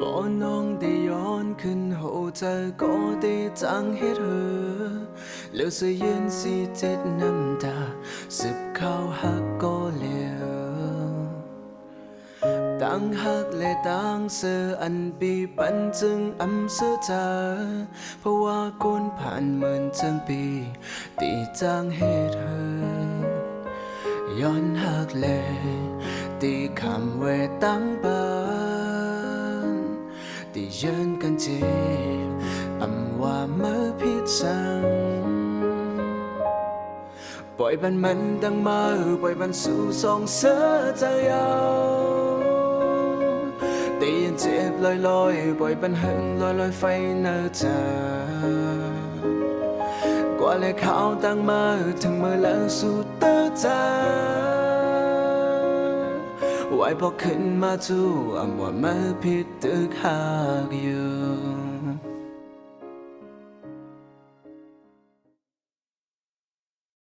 บอน้องได้ย้อนขึ้นหูเธอก็ได้จังเฮ็ดเธอแล้วเสยยืนสีเจ็ดน้ำตาสิบเข้าหักก็เหลียต่างหักและต่างเสืออันปีปันจึงอำเสือเธอเพราะว่ากุนผ่านเหมื่นจังปีตีจางเหตุเธอย้อนหักเลตีคำเวตั้งบาน ตียืนกันจีบอำว่าเมื่อผิดสังปล่อยมันมันดังมาปล่อยมันสู่สองเสือใจยาวตียันเจ็บลอยลอยปล่อยมันหึงลอยลอยไฟเนื้อเธอกว่าเลยเขาตั้งมาถึงมือแล้วสู่เตอใจ ไว้พอขึ้นมาจู่อำว่าเมื่อผิดตึกหากอยู่